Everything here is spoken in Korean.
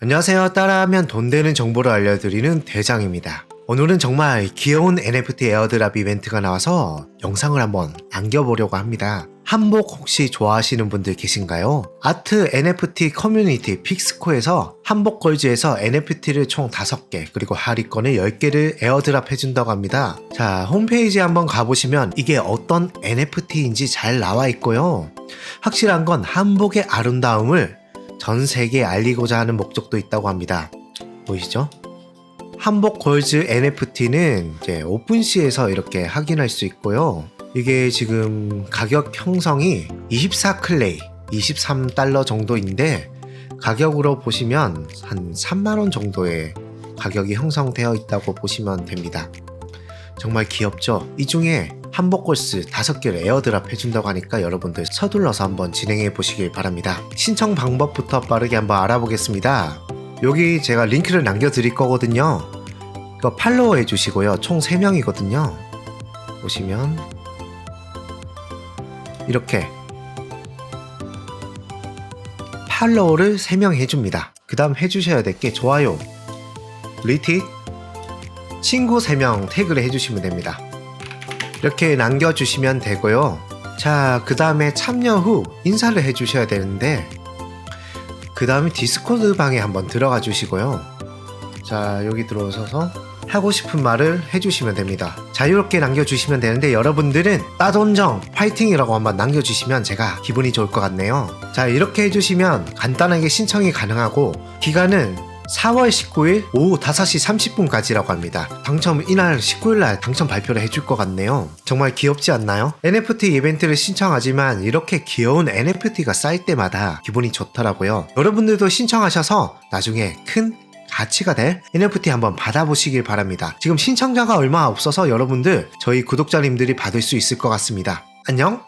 안녕하세요. 따라하면 돈 되는 정보를 알려드리는 대장입니다. 오늘은 정말 귀여운 NFT 에어드랍 이벤트가 나와서 영상을 한번 남겨보려고 합니다. 한복 혹시 좋아하시는 분들 계신가요? 아트 NFT 커뮤니티 픽스코에서 한복 걸즈에서 NFT를 총 5개 그리고 할인권을 10개를 에어드랍 해준다고 합니다. 자 홈페이지에 한번 가보시면 이게 어떤 NFT인지 잘 나와 있고요. 확실한 건 한복의 아름다움을 전 세계에 알리고자 하는 목적도 있다고 합니다. 보이시죠? 한복 걸즈 NFT는 이제 오픈시에서 이렇게 확인할 수 있고요. 이게 지금 가격 형성이 24클레이, 23달러 정도인데 가격으로 보시면 한 3만원 정도의 가격이 형성되어 있다고 보시면 됩니다. 정말 귀엽죠? 이 중에 한복 걸스 5개를 에어드랍 해준다고 하니까 여러분들 서둘러서 한번 진행해 보시길 바랍니다. 신청 방법부터 빠르게 한번 알아보겠습니다. 여기 제가 링크를 남겨드릴 거거든요. 이거 팔로우 해주시고요. 총 3명이거든요. 보시면 이렇게 팔로우를 3명 해줍니다. 그 다음 해주셔야 될 게 좋아요, 리틱, 친구 3명 태그를 해주시면 됩니다. 이렇게 남겨주시면 되고요. 자, 그 다음에 참여 후 인사를 해주셔야 되는데, 그 다음에 디스코드 방에 한번 들어가 주시고요. 자, 여기 들어오셔서 하고 싶은 말을 해주시면 됩니다. 자유롭게 남겨주시면 되는데, 여러분들은 따돈정 파이팅이라고 한번 남겨주시면 제가 기분이 좋을 것 같네요. 자, 이렇게 해주시면 간단하게 신청이 가능하고, 기간은 4월 19일 오후 5시 30분까지라고 합니다. 당첨 이날 19일날 당첨 발표를 해줄 것 같네요. 정말 귀엽지 않나요? NFT 이벤트를 신청하지만 이렇게 귀여운 NFT가 쌓일 때마다 기분이 좋더라고요. 여러분들도 신청하셔서 나중에 큰 가치가 될 NFT 한번 받아보시길 바랍니다. 지금 신청자가 얼마 없어서 여러분들 저희 구독자님들이 받을 수 있을 것 같습니다. 안녕!